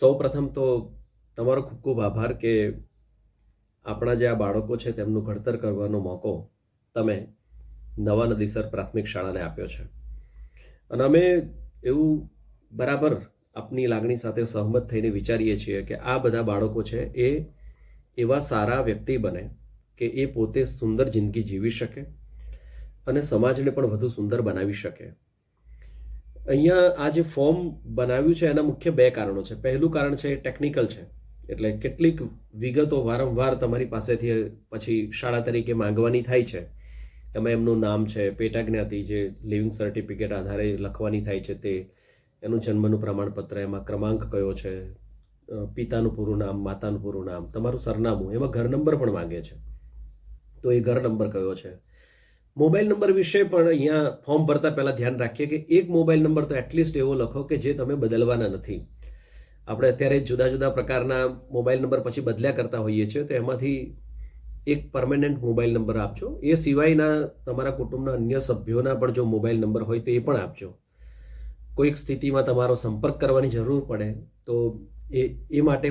સૌ પ્રથમ તો તમારો ખૂબ ખૂબ આભાર કે આપણા જે આ બાળકો છે તેમનું ઘડતર કરવાનો મોકો તમે નવા નદીસર પ્રાથમિક શાળાને આપ્યો છે. અને અમે એવું બરાબર આપની લાગણી સાથે સહમત થઈને વિચારીએ છીએ કે આ બધા બાળકો છે એ એવા સારા વ્યક્તિ બને કે એ પોતે સુંદર જિંદગી જીવી શકે અને સમાજને પણ વધુ સુંદર બનાવી શકે. અહીંયા આ જે ફોર્મ બનાવ્યું છે, એના મુખ્ય બે કારણો છે. પહેલું કારણ છે ટેકનિકલ છે. એટલે કેટલીક વિગતો વારંવાર તમારી પાસેથી પછી શાળા તરીકે માંગવાની થાય છે. એમાં એમનું નામ છે પેટા જ્ઞાતિ જે લિવિંગ સર્ટિફિકેટ આધારે લખવાની થાય છે તે, એનું જન્મનું પ્રમાણપત્ર, એમાં ક્રમાંક કયો છે પિતાનું પૂરું નામ, માતાનું પૂરું નામ, તમારું સરનામું, એમાં ઘર નંબર પણ માંગે છે. તો એ ઘર નંબર કયો છે? મોબાઈલ નંબર વિશે પણ અહીંયા ફોર્મ ભરતા પહેલાં ધ્યાન રાખીએ કે એક મોબાઈલ નંબર તો એટલીસ્ટ એવો લખો કે જે તમે બદલવાના નથી. આપણે અત્યારે જુદા જુદા પ્રકારના મોબાઈલ નંબર પછી બદલ્યા કરતા હોઈએ છીએ, તો એમાંથી એક પરમેનન્ટ મોબાઈલ નંબર આપજો. એ સિવાયના તમારા કુટુંબના અન્ય સભ્યોના પણ જો મોબાઈલ નંબર હોય તો એ પણ આપજો. કોઈક સ્થિતિમાં તમારો સંપર્ક કરવાની જરૂર પડે, તો એ એ માટે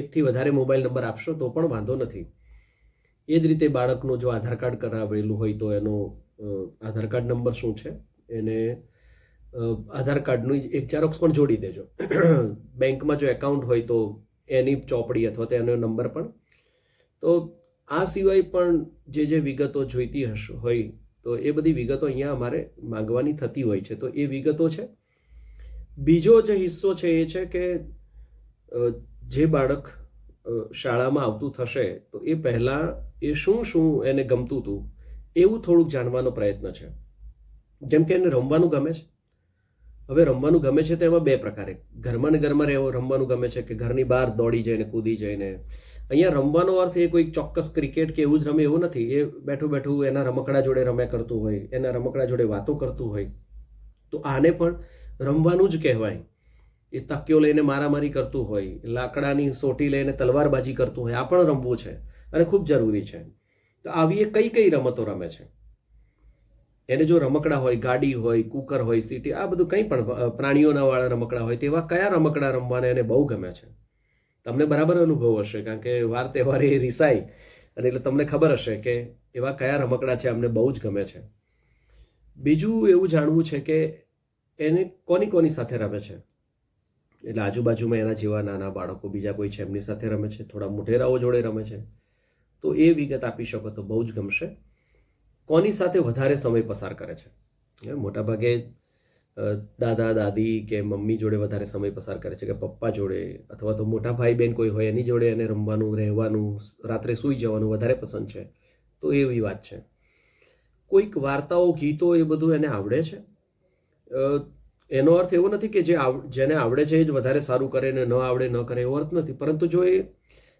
એકથી વધારે મોબાઈલ નંબર આપશો તો પણ વાંધો નથી. એ જ રીતે બાળકનું જો આધાર કાર્ડ કરાવેલું હોય તો એનો આધાર કાર્ડ નંબર શું છે? એને આધાર કાર્ડનું એક ઝેરોક્સ પણ જોડી દેજો. બેંકમાં જો એકાઉન્ટ હોય તો એની ચોપડી અથવા તો એનો નંબર પણ. તો આ સિવાય પણ જે જે વિગતો જોઈતી હશે, હોય તો એ બધી વિગતો અહીંયા અમારે માંગવાની થતી હોય છે. તો એ વિગતો છે. બીજો જે હિસ્સો છે એ છે કે જે બાળક શાળામાં આવતું થશે, તો એ પહેલાં એ શું શું એને ગમતું હતું, એવું થોડુંક જાણવાનો પ્રયત્ન છે. જેમ કે એને રમવાનું ગમે છે. હવે રમવાનું ગમે છે તો એમાં બે પ્રકારે. ઘરમાં ને ઘરમાં રહેવું, રમવાનું ગમે છે કે ઘરની બહાર દોડી જઈને, કૂદી જઈને. અહીંયા રમવાનો અર્થ એ કોઈ ચોક્કસ ક્રિકેટ કે એવું જ રમે એવું નથી. એ બેઠું બેઠું એના રમકડા જોડે રમ્યા કરતું હોય, એના રમકડા જોડે વાતો કરતું હોય. તો આને પણ રમવાનું જ કહેવાય. એ તકીઓ લઈને મારામારી કરતું હોય, લાકડાની સોટી લઈને તલવારબાજી કરતું હોય, આ પણ રમવું છે અને ખૂબ જરૂરી છે. તો આવી એ કઈ કઈ રમતો રમે છે? એને જો રમકડા હોય, ગાડી હોય, કુકર હોય, સીટી, આ બધું કંઈ પણ પ્રાણીઓના વાળા રમકડા હોય, તેવા કયા રમકડા રમવાના એને બહુ ગમે છે? તમને બરાબર અનુભવ હશે, કારણ કે વાર તહેવારે એ રિસાય અને એટલે તમને ખબર હશે કે એવા કયા રમકડા છે અમને બહુ જ ગમે છે. બીજું એવું જાણવું છે કે એને કોની કોની સાથે રમે છે? એટલે આજુબાજુમાં એના જેવા નાના બાળકો બીજા કોઈ છે, એમની સાથે રમે છે, થોડા મોઢેરાઓ જોડે રમે છે, તો એ વિગત આપી શકો તો બહુ જ ગમશે. કોની સાથે વધારે સમય પસાર કરે છે? મોટાભાગે દાદા, દાદી કે મમ્મી જોડે વધારે સમય પસાર કરે છે કે પપ્પા જોડે અથવા તો મોટા ભાઈ બહેન કોઈ હોય એની જોડે એને રમવાનું, રહેવાનું, રાત્રે સૂઈ જવાનું વધારે પસંદ છે, તો એવી વાત છે. કોઈક વાર્તાઓ, ગીતો એ બધું એને આવડે છે? એનો અર્થ એવો નથી કે જે જેને આવડે છે એ જ વધારે સારું કરે ને ન આવડે, ન કરે એવો અર્થ નથી. પરંતુ જો એ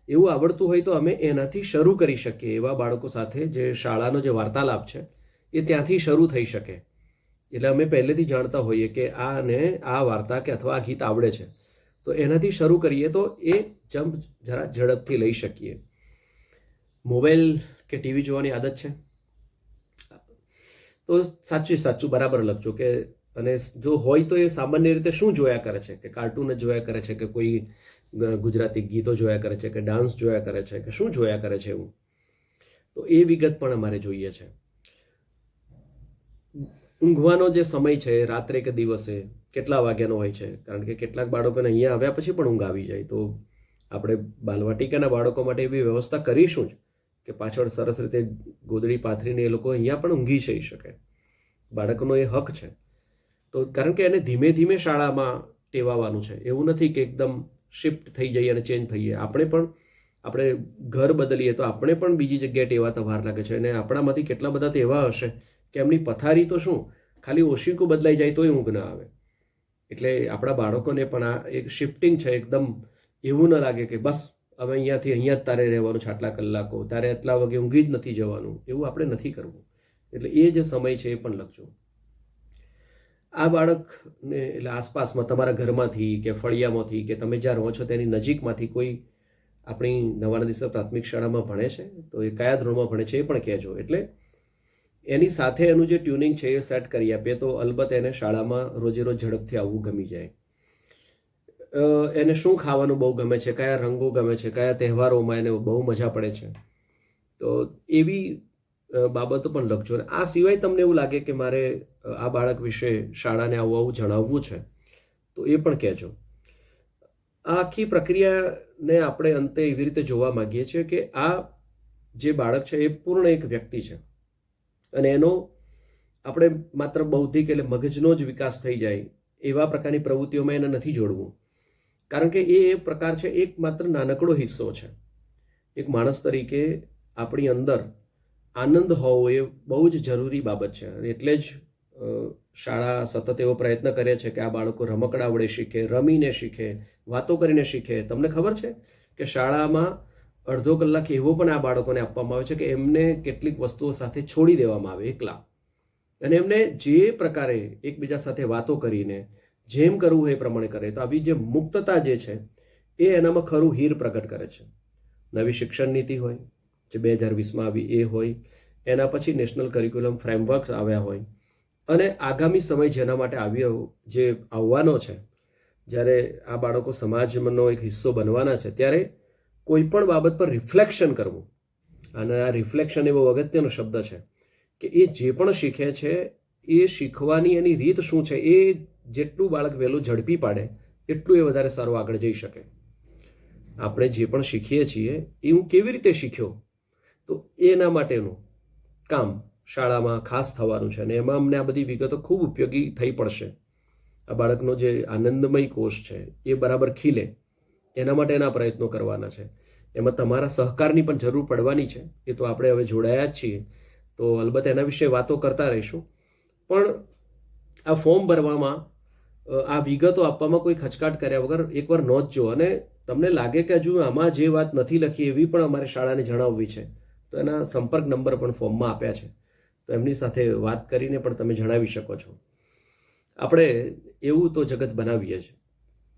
એવું આવડતું હોય તો અમે એનાથી શરૂ કરી શકીએ. એવા બાળકો સાથે જે શાળાનો જે વાર્તાલાપ છે, એ ત્યાંથી શરૂ થઈ શકે. એટલે અમે પહેલેથી જાણતા હોઈએ કે આને આ વાર્તા કે અથવા આ ગીત આવડે છે. તો એનાથી શરૂ કરીએ તો એ જમ્પ જરા ઝડપથી લઈ શકીએ. મોબાઈલ કે ટીવી જોવાની આદત છે? તો સાચું સાચું. બરાબર લખજો કે અને જો હોય તો એ સામાન્ય રીતે શું જોયા કરે છે? કે કાર્ટૂન જ જોયા કરે છે? કે કોઈ ગુજરાતી ગીતો જોયા કરે છે? કે ડાન્સ જોયા કરે છે? કે શું જોયા કરે છે એવું? તો એ વિગત પણ અમારે જોઈએ છે. ઊંઘવાનો જે સમય છે, રાત્રે કે દિવસે, કેટલા વાગ્યાનો હોય છે? કારણ કે કેટલાક બાળકોને અહીંયા આવ્યા પછી પણ ઊંઘ આવી જાય. તો આપણે બાલવાટિકાના બાળકો માટે એવી વ્યવસ્થા કરીશું જ કે પાછળ સરસ રીતે ગોદડી પાથરીને એ લોકો અહીંયા પણ ઊંઘી જઈ શકે. બાળકનો એ હક છે. તો કારણ કે એને ધીમે ધીમે શાળામાં ટેવાવાનું છે. એવું નથી કે એકદમ શિફ્ટ થઈ જઈએ અને ચેન્જ થઈએ. આપણે પણ, આપણે ઘર બદલીએ તો આપણે પણ બીજી જગ્યાએ ટેવાતા વાર લાગે છે. અને આપણામાંથી કેટલા બધા તો એવા હશે કે એમની પથારી તો શું? ખાલી ઓશીકું બદલાઈ જાય તોય ઊંઘ ના આવે. એટલે આપણા બાળકોને પણ આ એક શિફ્ટિંગ છે. એકદમ એવું ન લાગે કે બસ હવે અહીંયાથી અહીંયા જ તારે રહેવાનું છે આટલા કલાકો, તારે આટલા વાગે ઊંઘી જ નથી જવાનું. એવું આપણે નથી કરવું. એટલે એ જે સમય છે એ પણ લખજો. આ બાળકને એટલે આસપાસમાં તમારા ઘરમાંથી કે ફળિયામાંથી કે તમે જ્યાં રહો છો તેની નજીકમાંથી કોઈ આપણી નવાના દિવસે પ્રાથમિક શાળામાં ભણે છે? તો એ કયા ધોરણમાં ભણે છે એ પણ કહેજો. એટલે એની સાથે એનું જે ટ્યુનિંગ છે એ સેટ કરી આપીએ તો અલબત્ત એને શાળામાં રોજે રોજ ઝડપથી આવવું ગમી જાય. એને શું ખાવાનું બહુ ગમે છે, કયા રંગો ગમે છે, કયા તહેવારોમાં એને બહુ મજા પડે છે? તો એવી બાબતો પણ લખજો. અને આ સિવાય તમને એવું લાગે કે મારે આ બાળક વિશે શાળાને આવું આવું જણાવવું છે, તો એ પણ કહેજો. આ આખી પ્રક્રિયાને આપણે અંતે એવી રીતે જોવા માંગીએ છીએ કે આ જે બાળક છે એ પૂર્ણ એક વ્યક્તિ છે. અને એનો આપણે માત્ર બૌદ્ધિક એટલે મગજનો જ વિકાસ થઈ જાય એવા પ્રકારની પ્રવૃત્તિઓમાં એને નથી જોડવું. કારણ કે એ એક પ્રકાર છે, એક માત્ર નાનકડો હિસ્સો છે. એક માણસ તરીકે આપણી અંદર આનંદ હોવો એ બહુ જ જરૂરી બાબત છે. અને એટલે જ શાળા સતત એવો પ્રયત્ન કરે છે કે આ બાળકો રમકડા વડે શીખે, રમીને શીખે, વાતો કરીને શીખે. તમને ખબર છે કે શાળામાં અડધો કલાક એવો પણ આ બાળકોને આપવામાં આવે છે કે એમને કેટલીક વસ્તુઓ સાથે છોડી દેવામાં આવે એકલા. અને એમને જે પ્રકારે એકબીજા સાથે વાતો કરીને જેમ કરવું એ પ્રમાણે કરે. તો આવી જે મુક્તતા જે છે, એ એનામાં ખરું હીર પ્રગટ કરે છે. નવી શિક્ષણ નીતિ હોય જે બે હજાર વીસમાં આવી, એ હોય. એના પછી નેશનલ કરિક્યુલમ ફ્રેમવર્ક્સ આવ્યા હોય. અને આગામી સમય જેના માટે આવ્યો જે આવવાનો છે, જ્યારે આ બાળકો સમાજનો એક હિસ્સો બનવાના છે, ત્યારે કોઈ પણ બાબત પર રિફ્લેક્શન કરવું. અને આ રિફ્લેક્શન એવો અગત્યનો શબ્દ છે, કે એ જે પણ શીખે છે, એ શીખવાની એની રીત શું છે, એ જેટલું બાળક વહેલું ઝડપી પાડે, એટલું એ વધારે સારું આગળ જઈ શકે. આપણે જે પણ શીખીએ છીએ, એ હું કેવી રીતે શીખ્યો? તો એના માટેનું કામ શાળામાં ખાસ થવાનું છે અને એમાં અમને આ બધી વિગતો ખૂબ ઉપયોગી થઈ પડશે. આ બાળકનો જે આનંદમય કોષ છે, એ બરાબર ખીલે, એના માટેના પ્રયત્નો કરવાના છે. એમાં તમારા સહકારની પણ જરૂર પડવાની છે, એ તો આપણે હવે જોડાયા જ છીએ. તો અલબત્ત એના વિશે વાતો કરતા રહીશું. પણ આ ફોર્મ ભરવામાં આ વિગતો આપવામાં કોઈ ખચકાટ કર્યા વગર એકવાર નોંધજો અને તમને લાગે કે હજુ આમાં જે વાત નથી લખી એવી પણ અમારે શાળાને જણાવવી છે. તો એના સંપર્ક નંબર પણ ફોર્મમાં આપ્યા છે. તો એમની સાથે વાત કરીને પણ તમે જણાવી શકો છો. આપણે એવું તો જગત બનાવીએ છીએ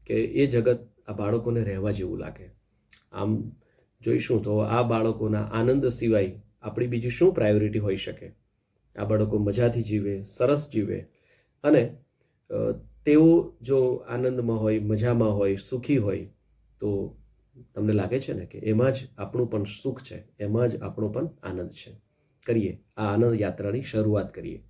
કે એ જગત આ બાળકોને રહેવા જેવું લાગે. આમ જોઈશું તો આ બાળકોના આનંદ સિવાય આપણી બીજી શું પ્રાયોરિટી હોઈ શકે? આ બાળકો મજાથી જીવે, સરસ જીવે અને તેઓ જો આનંદમાં હોય, મજામાં હોય, સુખી હોય તો તમને લાગે છે ને કે એમાં જ આપણું પણ સુખ છે, એમાં જ આપણો પણ આનંદ છે. કરીએ આ આનંદ યાત્રાની શરૂઆત કરીએ.